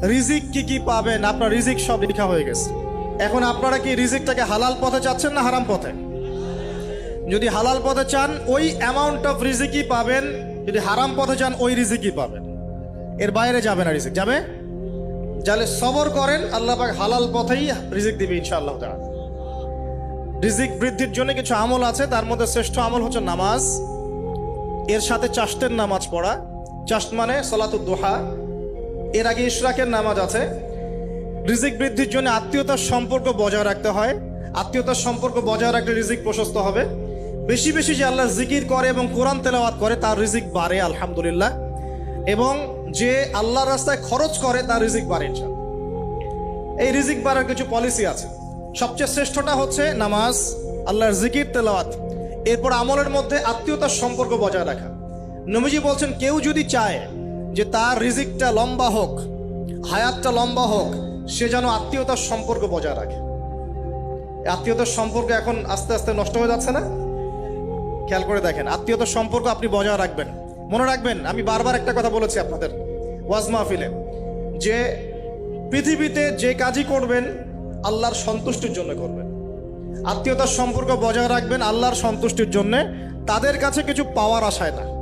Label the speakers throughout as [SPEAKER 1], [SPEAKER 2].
[SPEAKER 1] রিজিক কি কি পাবেন? আপনার রিজিক সব লেখা হয়ে গেছে। এখন আপনারা কি রিজিকটাকে হালাল পথে চাচ্ছেন না হারাম পথে? যদি হালাল পথে চান, ওই অ্যামাউন্ট অফ রিজিকই পাবেন। যদি হারাম পথে চান, ওই রিজিকই পাবেন। এর বাইরে যাবে না রিজিক। যাবে? যাহলে সবর করেন, আল্লাহ পাক হালাল পথেই রিজিক দিবে ইনশাআল্লাহ তাআলা। রিজিক বৃদ্ধির জন্য কিছু আমল আছে, তার মধ্যে শ্রেষ্ঠ আমল হচ্ছে নামাজ। এর সাথে চাষ্টের নামাজ পড়া। চাষ্ট মানে সলাতুদ দোহা। এর আগে ইশরাকের নামাজ আছে। রিজিক বৃদ্ধির জন্য আত্মীয়তার সম্পর্ক বজায় রাখতে হয়। আত্মীয়তার সম্পর্ক বজায় রাখলে রিজিক প্রশস্ত হবে। বেশি বেশি যে আল্লাহ জিকির করে এবং কোরআন তেলাওয়াত করে, তার রিজিক বাড়ে, আলহামদুলিল্লাহ। এবং যে আল্লাহর রাস্তায় খরচ করে, তার রিজিক বাড়ে এই রিজিক বাড়ার কিছু পলিসি আছে। সবচেয়ে শ্রেষ্ঠটা হচ্ছে নামাজ, আল্লাহর জিকির, তেলাওয়াত। এরপর আমলের মধ্যে আত্মীয়তার সম্পর্ক বজায় রাখা। নবীজি বলছেন, কেউ যদি চায় যে তার রিজিকটা লম্বা হোক, হায়াতটা লম্বা হোক, সে যেন আত্মীয়তার সম্পর্ক বজায় রাখে। আত্মীয়তার সম্পর্ক এখন আস্তে আস্তে নষ্ট হয়ে যাচ্ছে না? খেয়াল করে দেখেন, আত্মীয়তার সম্পর্ক আপনি বজায় রাখবেন। মনে রাখবেন, আমি বারবার একটা কথা বলেছি আপনাদের ওয়াজ মাহফিলে, যে পৃথিবীতে যে কাজই করবেন, আল্লাহর সন্তুষ্টির জন্য করবেন। আত্মীয়তার সম্পর্ক বজায় রাখবেন, আল্লাহর সন্তুষ্টির জন্য। তাদের কাছে কিছু পাওয়ার আশায় না।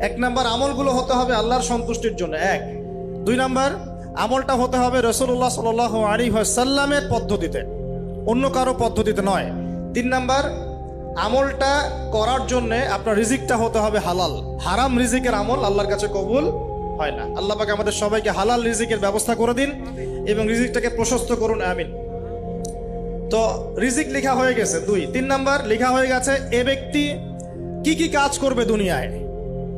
[SPEAKER 1] এক নাম্বার আমলগুলো হতে হবে আল্লাহর সন্তুষ্টির জন্য, এক। দুই নাম্বার, আমলটা হতে হবে রসুল্লাহ সাল আলী সাল্লামের পদ্ধতিতে, অন্য কারও পদ্ধতিতে নয়। তিন নাম্বার, আমলটা করার জন্য আপনার রিজিকটা হতে হবে হালাল। হারাম রিজিকের আমল আল্লাহর কাছে কবুল হয় না। আল্লাহ পাক আমাদের সবাইকে হালাল রিজিকের ব্যবস্থা করে দিন এবং রিজিকটাকে প্রশস্ত করুন, আমিন। তো রিজিক লেখা হয়ে গেছে দুই। তিন নাম্বার, লেখা হয়ে গেছে, এ ব্যক্তি কি কি কাজ করবে দুনিয়ায়?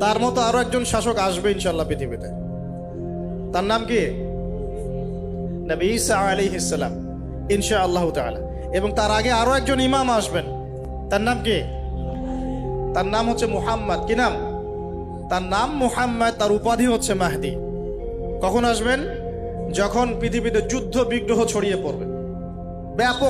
[SPEAKER 1] তার মতো আরও একজন শাসক আসবে ইনশাল্লাহ পৃথিবীতে। তার নাম কি? নবী ঈসা আলাইহিস সালাম ইনশা আল্লাহ এবং তার আগে আরও একজন ইমাম আসবেন। তার নাম কি? তার নাম হচ্ছে মুহাম্মদ। কি নাম? তার নাম মুহাম্মদ, তার উপাধি হচ্ছে মাহদি। কখন আসবেন? যখন পৃথিবীতে যুদ্ধ বিগ্রহ ছড়িয়ে পড়বে। ব্যাপক